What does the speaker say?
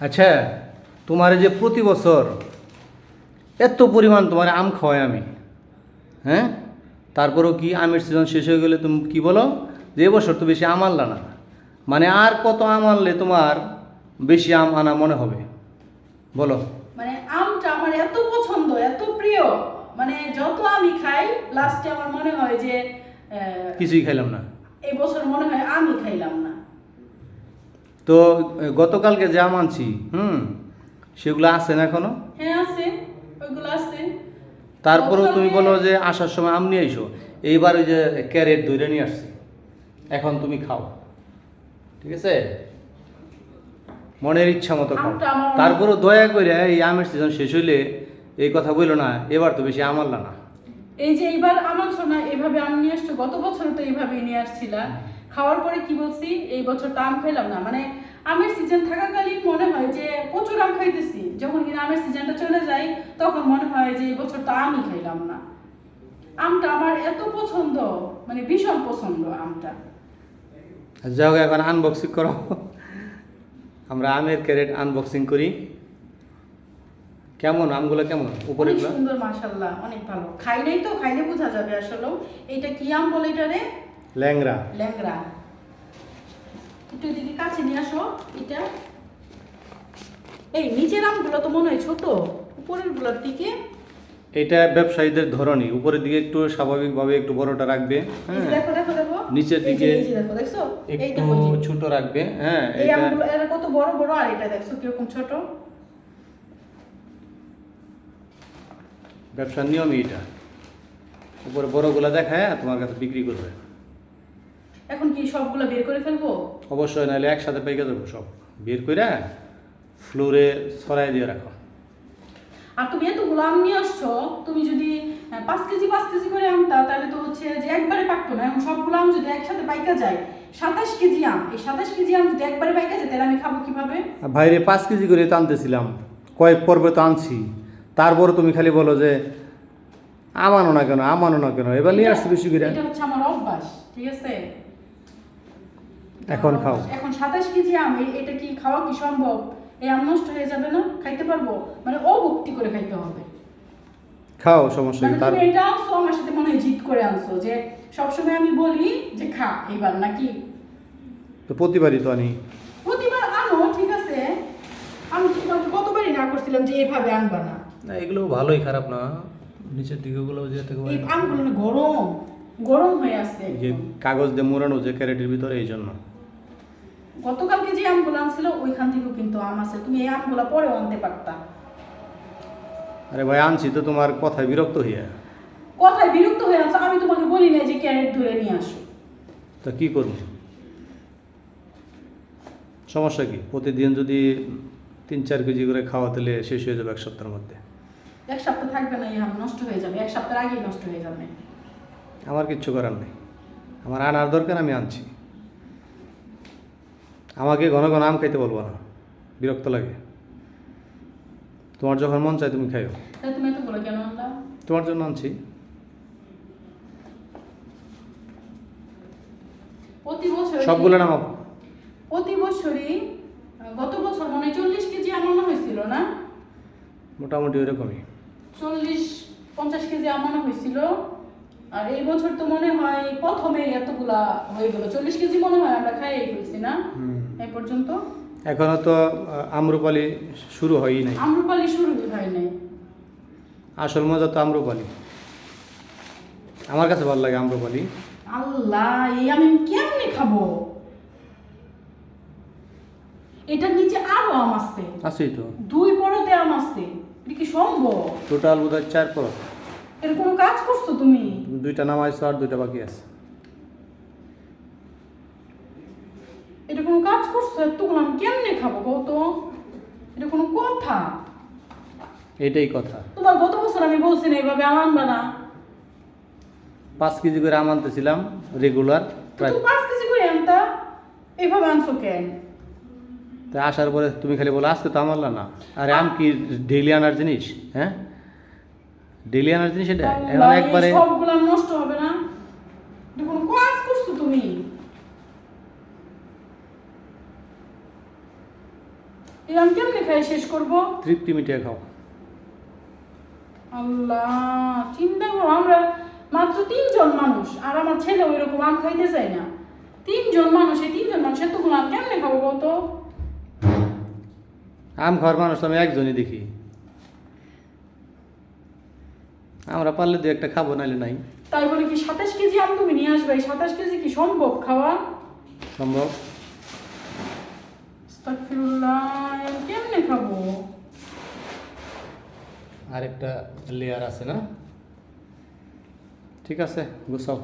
আচ্ছা তোমার যে প্রতি বছর এত পরিমাণ তোমার আম খাওয়াই আমি হ্যাঁ? তারপরেও কি আমের সিজন শেষ হয়ে গেলে তুমি কি বলো? যে এবছর তো বেশি আম আনলা না। মানে আর কত আম আনলে তোমার বেশি আম আনা মনে হবে? বলো। মানে আমটা আমার এত পছন্দ এত প্রিয়। মানে যত আমি খাই লাস্টে আমার মনে হয় যে কিছুই খাইলাম না। এই বছর মনে হয় আমি খাইলাম না। তো গতকালকে যে আম আনছি হুম সেগুলো আছে না এখনও? হ্যাঁ আছে ওইগুলো আছে। তারপরেও তুমি বলো যে আসার সময় আম নিয়ে এসো এইবার ওই যে ক্যারেট দইটা নিয়ে আসছি। এখন তুমি খাও। ঠিক আছে? মনের ইচ্ছা মতো খাও। তারপরেও দয়া করে এই আমের সিজন শেষ হইলে এই কথা বলল না এবার তো বেশি আমারলা না। এই যে এইবার আমার না এইভাবে আম নিয়ে আসছো? গত বছর তো এইভাবেই নিয়ে আসছিলা। খাওয়ার পরে কি বলছি? এই বছর তো আম খাইলাম না। মানে আমের সিজন থাকাকালীন মনে হয় যে প্রচুর আম খাইতেছি। যখন কিনা আমের সিজনটা চলে যায়, তখন মনে হয় যে এই বছর তো আমই খাইলাম না। আমটা আমার এত পছন্দ মানে ভীষণ পছন্দ আমটা। যাও এখন আনবক্সিং করো। আমরা আমের ক্যারেট আনবক্সিং করি। কেমন? আমগুলো কেমন? উপরেগুলো সুন্দর মাশাল্লাহ অনেক ভালো। খাই নাই তো? খাইলে বোঝা যাবে আসলে। এইটা কি আম বলে এটা রে ল্যাংরা ল্যাংরা একটু এদিকে কাছে নিয়ে আসো। এটা এই নিচের আমগুলো তো মনে হয় ছোট। উপরেরগুলোর দিকে? এটা ব্যবসায়ীদের ধরনই উপরের দিকে একটু স্বাভাবিকভাবে একটু বড়টা রাখবে। হ্যাঁ। দেখো দেখো দেখো। নিচের দিকে একটু। ছোট রাখবে। হ্যাঁ এই এটা আমগুলো এরা কত বড় বড়? আর এটা দেখছ কীরকম ছোট? ব্যবসার নিয়মই এটা। উপরে বড়গুলো দেখায় তোমার কাছে বিক্রি করবে। এখন কি সবগুলো বের করে ফেলব? অবশ্যই নাহলে একসাথে পেকে যাব সব। বের করে ফ্লোরে ছড়াই দিয়ে রাখো। আর তুমি এতগুলো আম নিয়ে আসছো তুমি যদি পাঁচ কেজি পাঁচ কেজি করে আমটা তাহলে তো হচ্ছে যে একবারে পাকতো না। এখন সবগুলো আম যদি একসাথে পাইকা যায় সাতাশ কেজি আম এই সাতাশ কেজি আম যদি একবারে পাইকা যায় তাহলে আমি খাব কীভাবে? বাইরে পাঁচ কেজি করে তো আনতেছিলাম কয়েক পর্বে তো আনছি। তারপরে তুমি খালি বলো যে আমানো না কেন আমানো না কেন? এবার নিয়ে আসছি বেশি করে। এটা হচ্ছে আমার অভ্যাস ঠিক আছে? এখন খাও। এখন সাতাশ কেজি আম এটা কি খাওয়া কি সম্ভব? এই আম নষ্ট হয়ে যাবে না? খাইতে পারব? মানে অভক্তি করে খাইতে হবে। খাও সমস্যা মানে নেই। তার এটা আনছো আমার সাথে মনে হয় জিত করে আনছো যে সবসময় আমি বলি যে খা এবার নাকি? তো প্রতিবারই তো আনি। প্রতিবার আনো ঠিক আছে? আমি কতবারই না করছিলাম যে এভাবে আনবা না। না এগুলো ভালোই খারাপ না। নিচের দিকেগুলো যে থেকে এই আমগুলো না গরম গরম হয়ে আছে যে কাগজ দিয়ে মোড়ানো যে ক্যারেটের ভিতরে এই জন্য। গতকালকে যে আমগুলো আনছিল ওইখান থেকেও কিন্তু আম আছে। তুমি এই আমগুলো পরেও আনতে পারতা। আরে ভাই আনছি তো তোমার কথায় বিরক্ত হইয়া। কথায় বিরক্ত হয়ে আনছো আমি তোমাকে বলি না যে ক্যারেট ধরে নিয়ে আসো। তা কি করব? সমস্যা কি? প্রতিদিন যদি তিন চার কেজি করে খাওয়া তাহলে শেষ হয়ে যাবে এক সপ্তাহের মধ্যে। এক সপ্তাহ থাকবে না এই আম নষ্ট হয়ে যাবে। এক সপ্তাহ আগেই নষ্ট হয়ে যাবে। আমার কিচ্ছু করার নেই। আমার আনার দরকার আমি আনছি। আমাকে ঘন ঘন আম খাইতে বলব না। বিরক্ত লাগে। তোমার যখন মন চায় তুমি খাইও। তুমি এতগুলো কেন আনলা? তোমার জন্য আনছি। প্রতি বছর সবগুলো নামাবো প্রতি বছরই গত বছর মনে চল্লিশ কেজি আমানো হয়েছিল না? মোটামুটি ওইরকমই। চল্লিশ পঞ্চাশ কেজি আমানো হয়েছিল। আর এই বছর তো মনে হয় প্রথমে এতগুলা হয়ে গেল। চল্লিশ কেজি মনে হয় আমরা খাইয়ে ফেলছি না? এই পর্যন্ত? এখনও তো আম্রপালি শুরু হয়ই নাই। আম্রপালি শুরু হয় নাই। আসল মজা তো আম্রপালি। আমার কাছে ভালো লাগে আম্রপালি। আল্লাহ এই আমি কেমনে খাব? এটার নিচে আরও আম আছে। আছেই তো। দুই আম আছে এটা কি সম্ভব? টোটাল বোধ হয় চার পর এর কোনো কাজ করছ তুমি? দুইটা নামাইছো আর দুইটা বাকি আছে। এটা কোনো কাজ করছ? এতগুলো আমি কেমনে খাব কত এটা কোনো কথা? এটাই কথা। তোমার গত বছর আমি বলছি না এইভাবে আম আনবা না। পাঁচ কেজি করে আম আনতেছিলাম রেগুলার প্রায়। পাঁচ কেজি করে আনতা? এইভাবে আনছো কেন? তা আসার পরে তুমি খালি বলো আজকে তো আমারলা না। আরে আম কি ডেইলি আনার জিনিস? হ্যাঁ? ডেইলি আনার জিনিস এটা? এখন একবারে সবগুলো নষ্ট হবে না। কোনো কাজ করছ তুমি? এই আম কেমনে খাই শেষ করব? তৃপ্তি মিটিয়ে খাও। আল্লাহ চিন্তা করো আমরা মাত্র তিনজন মানুষ আর আমার ছেলে ওই রকম আম খাইতে চায় না। তিনজন মানুষ এই তিনজন মানুষ এতগুলো আম কেমনে খাব কত আম ঘর মানুষ আমি একজনই দেখি। আমরা পারলে দু একটা খাব নাহলে নাই। তাই বলে কি সাতাশ কেজি আম তুমি নিয়ে আসবে? সাতাশ কেজি কি সম্ভব খাওয়া? সম্ভব। কেমনে খাব? আরেকটা লেয়ার আছে না? ঠিক আছে গুছাও।